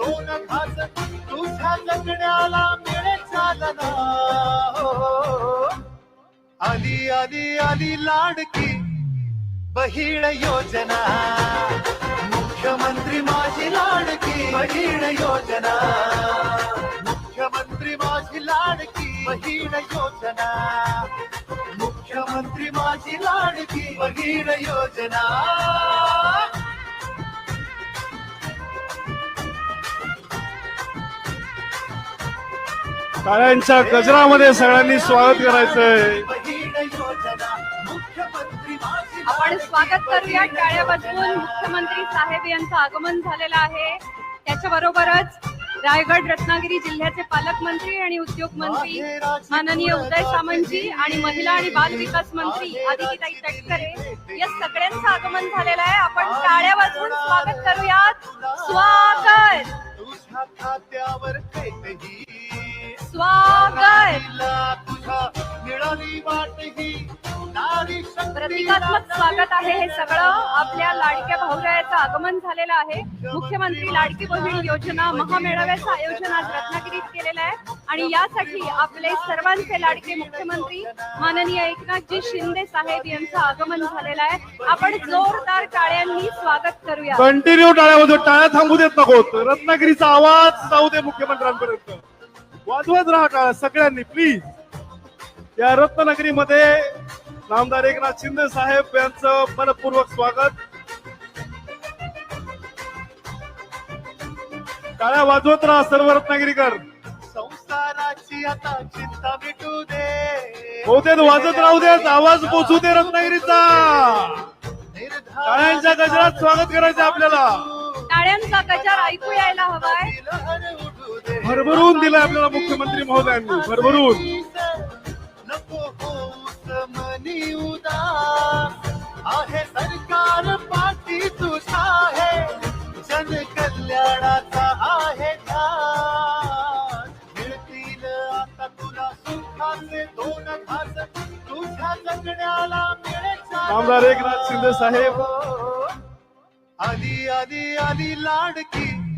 दोन घास तुझ्या जगण्याला मिळे चालना. हो, हो, हो. आली आली आली लाडकी बहीण योजना. मुख्यमंत्री माझी लाडकी बहीण योजना. मुख्यमंत्री माझी लाडकी बहीण योजना. मुख्यमंत्री माझी लाडकी बहीण योजना. टाळ्यांच्या गजरामध्ये सगळ्यांनी स्वागत करायचंय. आपण स्वागत करूया टाळ्या वाजवून मुख्यमंत्री साहेब यांचं आगमन झालेलं आहे. त्याच्याबरोबरच रायगड रत्नागिरी जिल्ह्याचे पालकमंत्री आणि उद्योग मंत्री माननीय उदय सामंतजी आणि महिला आणि बाल विकास मंत्री आदितीताई तटकरे या सगळ्यांचं आगमन झालेलं आहे. आपण टाळ्या वाजवून स्वागत करूयात. स्वागत! प्रतिकात्मक स्वागत आहे हे सगळं. आपल्या लाडक्या भाऊरायाचं आगमन झालेलं आहे. मुख्यमंत्री लाडकी बहीण योजना महामेळाव्याचं आयोजन आज रत्नागिरीत केलेलं आहे. आणि यासाठी आपले सर्वांचे लाडके मुख्यमंत्री माननीय एकनाथजी शिंदे साहेब यांचं आगमन झालेलं आहे. आपण जोरदार टाळ्यांनी स्वागत करूया. कंटिन्यू टाळ्यामध्ये. टाळ्या थांबू देत नको. रत्नागिरीचा आवाज जाऊ दे मुख्यमंत्र्यांपर्यंत. वाजवत राहा टाळ्या सगळ्यांनी प्लीज या रत्नागिरीमध्ये नामदार एकनाथ शिंदे साहेब यांचं मनपूर्वक स्वागत. टाळ्या वाजवत राहा सर्व रत्नागिरीकर. संसाराची आता चिंता मिटू दे. बहुतेक वाजत राहू देत आवाज पोचू दे रत्नागिरीचा. टाळ्यांच्या गजरात स्वागत करायचं आपल्याला. टाळ्यांचा गजर ऐकू यायला हवाय. भरभरून दिलंय आपल्याला मुख्यमंत्री महोदयांनी. भरभरून. आहे सरकार पाठी तुझा आहे. जन कल्याणाचा आहे मिळतील आता तुला सुखाचे दोन घास तुझ्या जगण्याला मिळे नामदार एकनाथ शिंदे साहेब. आली आली आली लाडकी.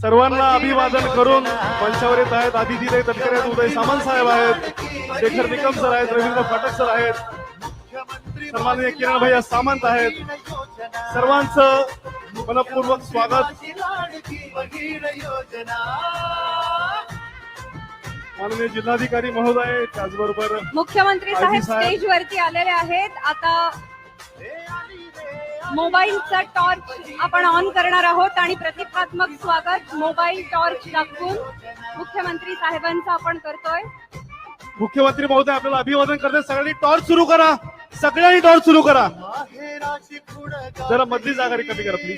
सर्वांना अभिवादन करून मंचावर येत आहेत. आदिती तटकरे आहेत उदय सामंत साहेब आहेत. शेखर निकम सर आहेत रवींद्र फाटक सर आहेत. सन्माननीय किरण भैया सामंत आहेत. सर्वांचं मनपूर्वक स्वागत. माननीय जिल्हाधिकारी महोदय त्याचबरोबर मुख्यमंत्री साहेब. स्टेज वरती आलेले आहेत. आता मोबाईलचा टॉर्च आपण ऑन करणार आहोत आणि प्रतिकात्मक स्वागत मोबाईल टॉर्च दाखवून मुख्यमंत्री साहेबांचं आपण करतोय. मुख्यमंत्री महोदय आपल्याला अभिवादन करते. सगळ्यांनी टॉर्च सुरू करा. सगळ्यांनी टॉर्च सुरू करा. जरा मधली जागा रिकामी करा, ही.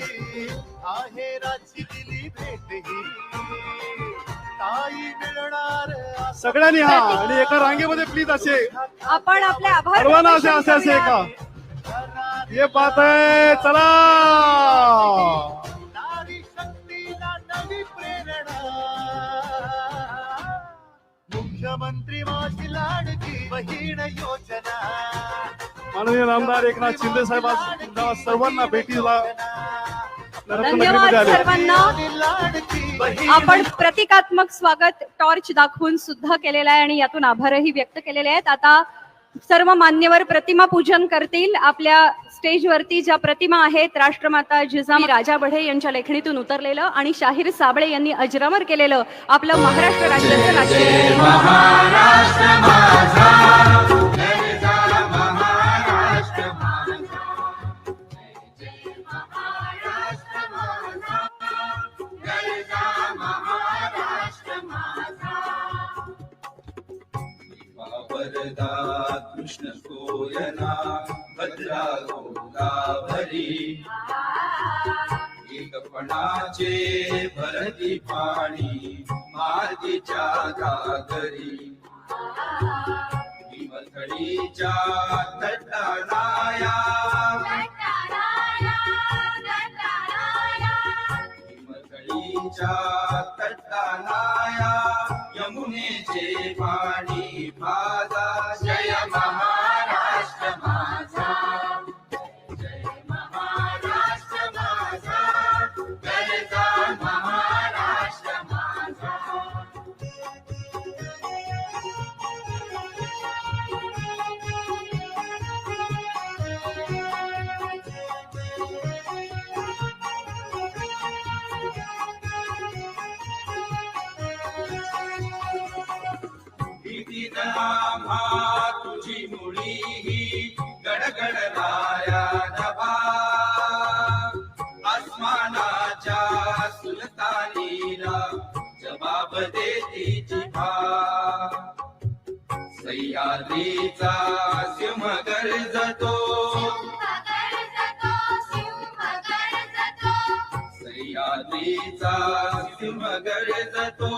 मिळणार सगळ्यांनी हा आणि एका रांगेमध्ये प्लीज असे. आपण आपले आभार सर्वांना असे असे असे. का ये बात आहे चला। नारी शक्तीला नवी प्रेरणा मुख्यमंत्री माझी लाडकी बहीण योजना। माननीय नामदार एकनाथ शिंदे साहेब आज सर्वांना भेटीला धन्यवाद सर्वांना. आपण प्रतिकात्मक स्वागत टॉर्च दाखवून सुद्धा केलेलं आहे आणि यातून आभारही व्यक्त केलेले आहेत. आता सर्व मान्यवर प्रतिमा पूजन करतील. आपल्या स्टेजवरती ज्या प्रतिमा आहेत राष्ट्रमाता जिजाऊ राजा बढे यांच्या लेखणीतून उतरलेलं आणि शाहीर साबळे यांनी अजरामर केलेलं आपलं महाराष्ट्र राज्याचं राज्य भरती पाणी मार्गीच्या घागरी हिमथडीच्या तटाराया हिमथडीच्या तटाराया यमुनेचे पाणी माझा जय महाराष्ट्र माझा. जय तुझी मुळी ही गडगडणाऱ्या नभा आसमानाच्या सुलतानीला जबाब देती जिभा सह्याद्रीचा सिंह गर्जतो सह्याद्रीचा सिंह गर्जतो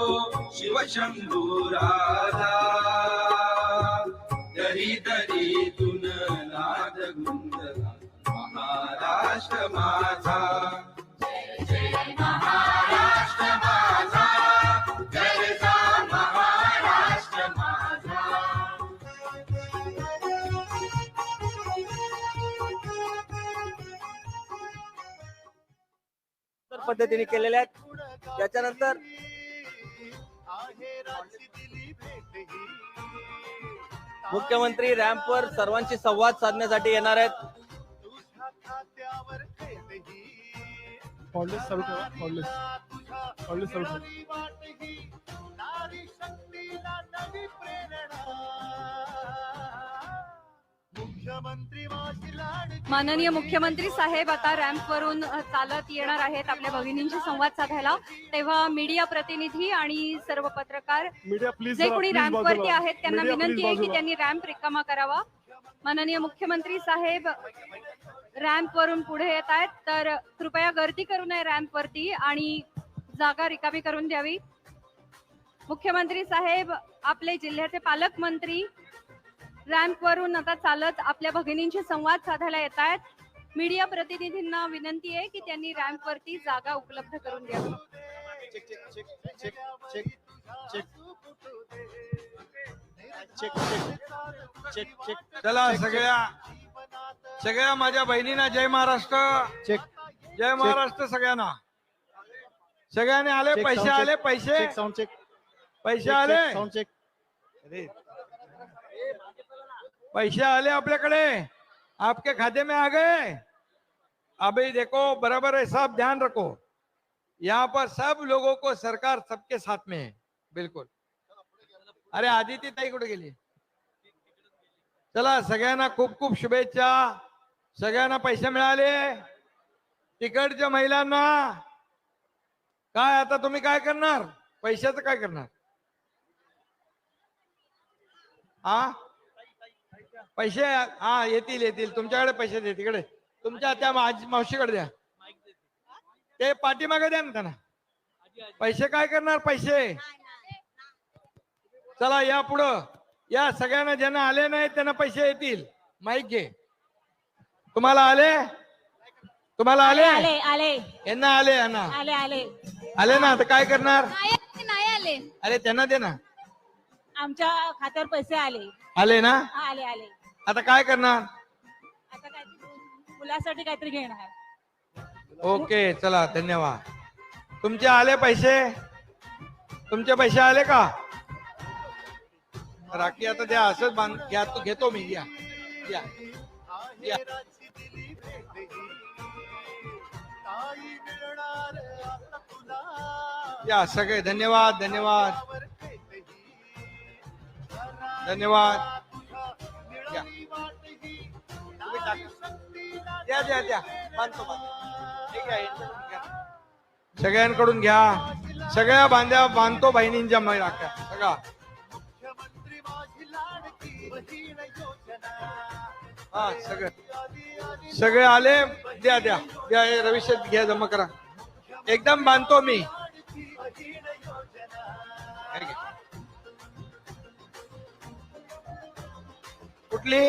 शिवशंभुराजा. दरी दरीतून नाद गुंजला महाराष्ट्र माझा। जय जय महाराष्ट्र माझा गरजा महाराष्ट्र माझा। पद्धतीने केलेल्या आहेत. त्याच्यानंतर मुख्यमंत्री रॅम्पवर सर्वांशी संवाद साधण्यासाठी येणार आहेत. तुझ्या खात्यावर थेट ही कॉलेज चालू ठेवा कॉलेज तुझ्या कॉलेज चालू ठेवा माननीय मुख्यमंत्री साहेब आता रॅम्पवरून अ, चालत येणार आहेत आपल्या भगिनींशी संवाद साधायला. तेव्हा मीडिया प्रतिनिधी आणि सर्व पत्रकार जे कोणी रॅम्पवरती आहेत त्यांना विनंती आहे की त्यांनी रॅम्प रिकामा करावा. माननीय मुख्यमंत्री साहेब रॅम्प वरून पुढे येत आहेत तर कृपया गर्दी करू नये रॅम्प वरती आणि जागा रिकामी करून द्यावी. मुख्यमंत्री साहेब आपले जिल्ह्याचे पालकमंत्री रॅम्प वरून आता चालत आपल्या भगिनींशी संवाद साधायला येत आहेत मीडिया प्रतिनिधींना विनंती आहे की त्यांनी रॅम्प वरती जागा उपलब्ध करून द्यावी. चला सगळ्या सगळ्या माझ्या बहिणींना जय महाराष्ट्र. जय महाराष्ट्र सगळ्यांना. सगळ्यांनी आले पैसे आले पैसे. पैसे आले. पैसे आले आपल्याकडे. आपके खाते में आ गए. अभी देखो बराबर है सब ध्यान रखो. यहाँ पर सब लोगों को सरकार सबके साथ में है बिल्कुल। अरे आदिती ताई कुठे गेली? चला सगळ्यांना खूप खूप शुभेच्छा. सगळ्यांना पैसे मिळाले. तिकडच्या महिलांना. काय आता तुम्ही काय करणार? पैशाचं काय करणार? हा पैसे हा येतील येतील. तुमच्याकडे पैसे दे तिकडे. तुमच्या त्या माज- मावशीकडे द्या. ते पाठीमागे द्या ना त्यांना. पैसे काय करणार? पैसे. चला या पुढं. या सगळ्यांना ज्यांना आले नाही त्यांना पैसे येतील. माईक घे. तुम्हाला आले? तुम्हाला आले? आले आले यांना आले यांना. आले आले. आले ना तर काय करणार? नाही आले अरे त्यांना दे ना. आमच्या खात्यावर पैसे आले. आले ना? आले आले. आता काय करणार? आता काय मुलासाठी काहीतरी घेणार. ओके चला धन्यवाद. तुमचे आले पैसे? तुमचे पैसे आले का? राखी आता द्या असंच बांध घ्या तो घेतो मी या. या सगळे धन्यवाद धन्यवाद. धन्यवाद. या. तुम्ही टाका. द्या द्या द्या. बांधतो बांधतो. हे घ्या, यांच्याकडून घ्या. सगळ्यांकडून घ्या. सगळ्या बांध्या बांधतो बहिणींच्या मै राख्या. सगळा हा सगळे. सगळे आले द्या द्या. द्या हे घ्या जमा करा. एकदम बांधतो मी. कुठली?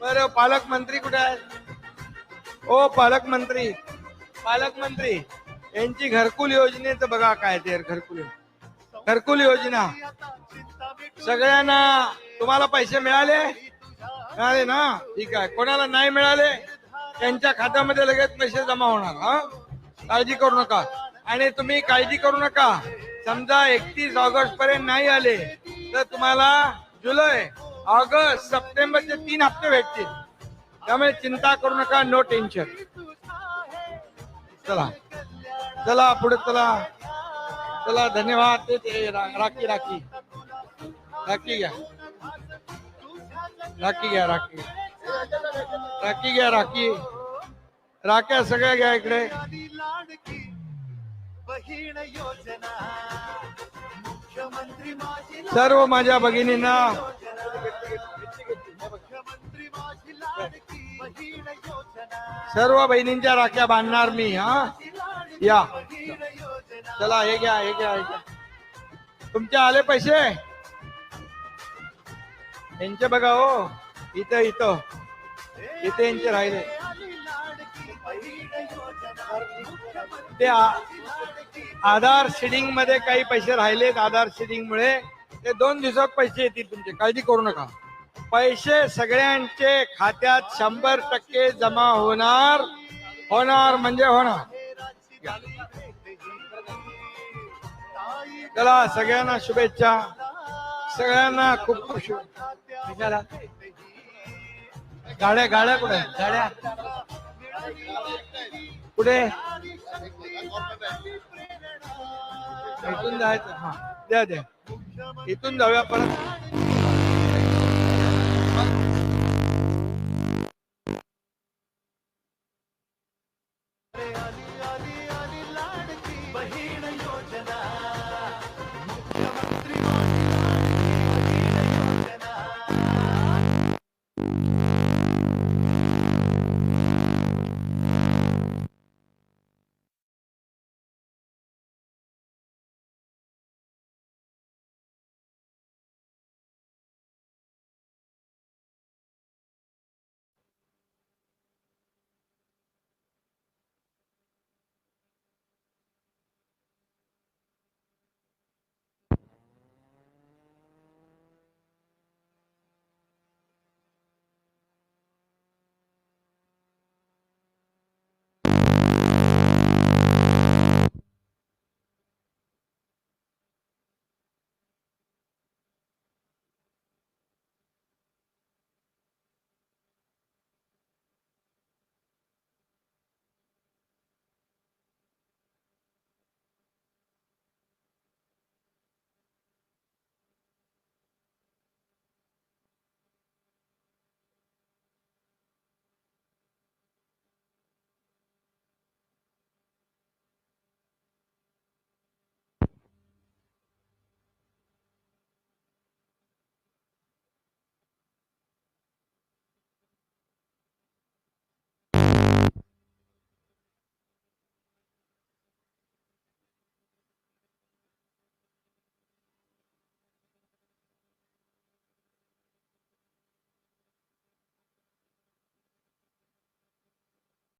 बर पालकमंत्री कुठे आहेत ओ पालकमंत्री. पालकमंत्री यांची घरकुल योजनेचं बघा काय ते घरकुल. घरकुल योजना. सगळ्यांना तुम्हाला पैसे मिळाले? मिळाले ना? ठीक आहे. कोणाला नाही मिळाले? त्यांच्या खात्यामध्ये लगेच पैसे जमा होणार हा? काळजी करू नका. आणि तुम्ही काळजी करू नका. समजा एकतीस ऑगस्ट पर्यंत नाही आले तर तुम्हाला जुलै ऑगस्ट सप्टेंबरचे तीन हप्ते भेटतील त्यामुळे चिंता करू नका नो टेन्शन चला. चला पुढे चला. चला धन्यवाद. ते- राखी राखी. राखी घ्या. राखी घ्या राखी. राखी घ्या राखी. राख्या सगळ्या घ्या इकडे. बहीण योजना. सर्व माझ्या भगिनींना. सर्व बहिणींच्या राख्या बांधणार मी हा? या. चला हे घ्या हे घ्या हे घ्या. तुमचे आले पैसे? यांचे बघा हो. इथं इथं. इथे यांचे राहिले. ते आधार शिडिंगमध्ये काही पैसे राहिलेत आधार शिडिंग मुळे. ते दोन दिवसात पैसे येतील तुमचे. काळजी करू नका. पैसे सगळ्यांचे खात्यात शंभर टक्के जमा होणार. होणार म्हणजे होणार. चला सगळ्यांना शुभेच्छा. सगळ्यांना खूप खूप शुभेच्छा गाड्या गाड्या कुठे गाड्या. कुठे? इथून जायचं हा. द्या द्या. इथून जाऊया परत.